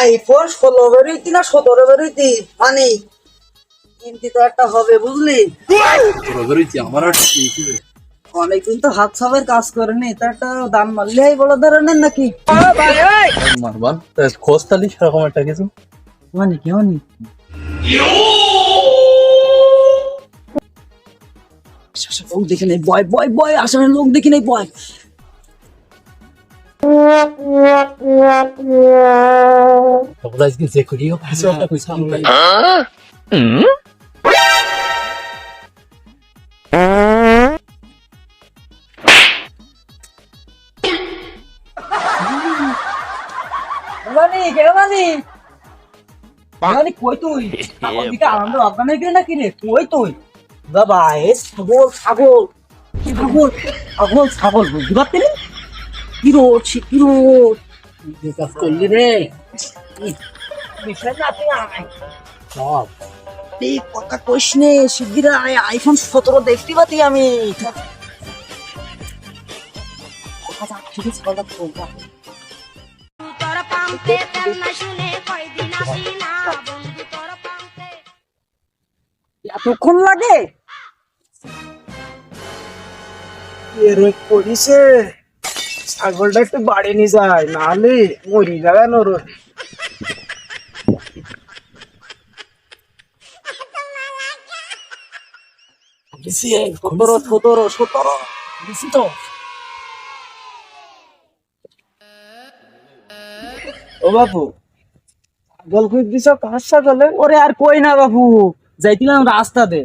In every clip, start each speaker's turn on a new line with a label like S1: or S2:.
S1: IPhone ষোলো বেরোইতি না সতেরো বেরোইতি? মানে কিন্তু তো একটা হবে বুঝলি?
S2: আমার।
S1: অনেকদিন তো হাত সাবের কাজ করেনি তা একটা দাম মারলেই বড় ধরনের নাকি?
S2: মারবান খোঁজ তালি সেরকম একটা কিছু?
S1: মানে কি হনি লোক দেখে নেই বয় বয় বয় আসলে লোক দেখে নেই বয়। কে মানে কই তুই? দিকে আনন্দ আপনার গেলে নাকি রে? কই তুই? বাবা, এ ছাগল ছাগল। কি ছাগল? ছাগল ছাগল পারতি কি রোড কি রোড
S2: কাজ করলি রে।
S1: তুই
S2: সব।
S1: এই কথা কইস নে শিগগির আইফোন সতেরো দেখতে পাতি আমি।
S3: না বন্ধু তোর পাম্পে
S1: এতক্ষণ লাগে?
S4: এর করিছে। ছাগলটা একটু বাড়ি নিয়ে যায়, নাহলে মরি যাবে নর
S1: সতেরো সতেরো সতেরো। তো।
S4: ও বাপু, ছাগল খুঁজ দিছ? কার ছাগলে?
S1: ওরে আর কই না বাবু যাইছিলাম রাস্তাতে।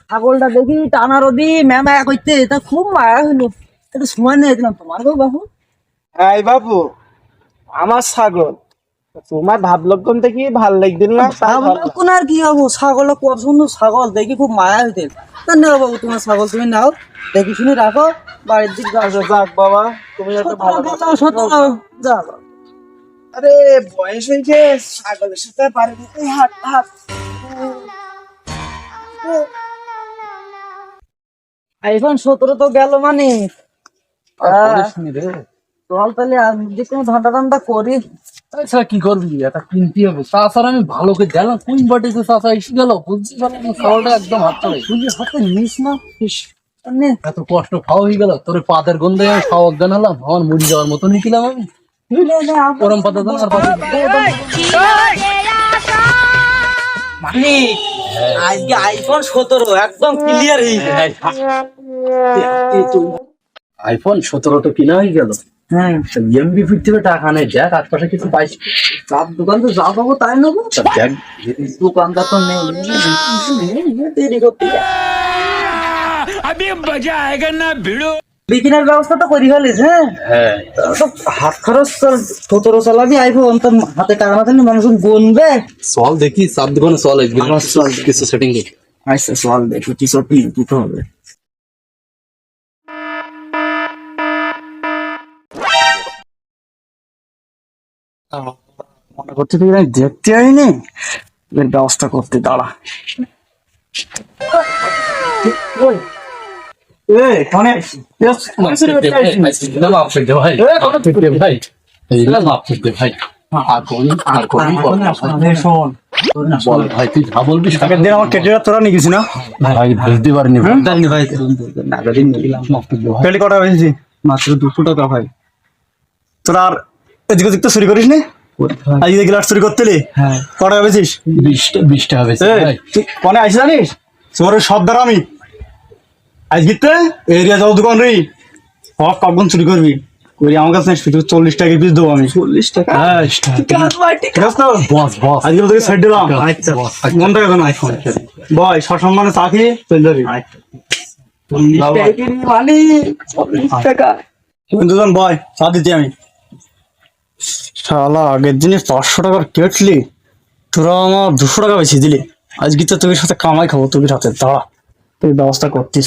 S1: ছাগলটা দেখি টানা রদি ম্যামায়া করতে তা খুব মায়া হইল একটু সময় নিয়ে দিলাম তোমার গো বাবু।
S4: এই বাপু আমার ছাগল। তোমার ভাবলক্ষণ থেকে ভালো লাগদিন না তাই ভাবলাম।
S1: আর কি হব? ছাগল দেখি খুব মায়া হইতে। তা নেও বাবু তোমার ছাগল তুমি নাও। দেখি শুনে রাখো বাড়ির দিক
S4: আচ্ছা, যাক বাবা তুমি একটা ভালো
S1: সতেরো, সতেরো, যা বাবা।
S4: আরে বয়স হয়েছে ছাগলের সাথে পারে হাট হাট
S1: আইফোন সতেরো তো গেল মানে। চল তাহলে আমি যে কোনো ধান্দা করি
S2: তাছাড়া কি করবি এটা কিনতে হবে তাছাড়া আমি ভালো করে গেলাম কোন বাটিতে চাষা এসে গেল বুঝতে খাওয়াটা একদম হাত চলে
S1: তুই হাতে নিস না
S2: এত কষ্ট খাওয়া হয়ে গেল তোর পাদের গন্ধে আমি খাওয়া অজ্ঞান হলাম আমার মুড়ি যাওয়ার মতো নিয়েছিলাম আমি
S1: নে, নে, আপ-
S2: গরম পাতা আর
S1: মানে আজকে আইফোন সতেরো একদম ক্লিয়ার হয়ে গেছে
S2: আইফোন সতেরো তো কিনা হয়ে গেল।
S1: হ্যাঁ।
S2: এমবি ফিরতে টাকা নেই দেখ আশপাশে কিছু পাইছি
S1: দোকান তো যা পাবো তাই নেব।
S2: দেখ।
S1: দোকানদার তো নেই দেরি করতে বিকিনার ব্যবস্থা তো করি ফেলিস হ্যাঁ?
S2: হ্যাঁ।
S1: হাত খরচ চল সতেরো চালাবি আইফোন তো হাতে টাকা না থাকলে মানুষ গুনবে।
S2: চল দেখি চার দোকানে চল কিছু সেটিং করি
S1: আচ্ছা চল দেখো কিছু দিতে হবে।
S4: মনে করতে তুই আমি দেখতে আইনি? এর ব্যবস্থা করতে দাঁড়া। এ কোনে
S2: ভাই। ভাই এইগুলা ভাই। আর কোন আর কোন
S4: শোন
S2: বল ভাই তুই যা বলবি
S4: আমার কেটে তোরা নিয়ে গেছি না?
S2: ভাই বুঝতে পারিনি ভাই।
S4: কটা
S1: মাত্র দুশো টাকা ভাই।
S4: তোরা আর এদিক ওদিক তো চুরি করিস নি? আজকে গ্লাস চুরি করতেলি?
S1: হ্যাঁ।
S4: কটা হয়েছিস
S2: বিশটা বিশটা হবে
S4: কনে আইসি জানিস? ওই সব দ্বারা আমি। আজকে এরিয়া যাও দোকান রে। চুরি করবি। করি আমার কাছে শুধু চল্লিশ টাকা পিস দেবো আমি।
S1: চল্লিশ টাকা?
S4: হ্যাঁ ঠিক আছে তো
S2: বস বস।
S4: আজকে তোকে সাইড দিলাম।
S2: আচ্ছা
S4: মন টাকা কেন বয় সসম্মানে চা খেয়ে চলে যাবি।
S1: মানে? চল্লিশ টাকা।
S4: দুজন বয় চা দিচ্ছি আমি। শালা, আগের দিনে পাঁচশো টাকার কেটলি, তোরা আমার দুশো টাকা বেশি দিলি। আজকে তো তোর সাথে কামাই খাব তোর হাতে দাঁড়া তুই ব্যবস্থা করতিস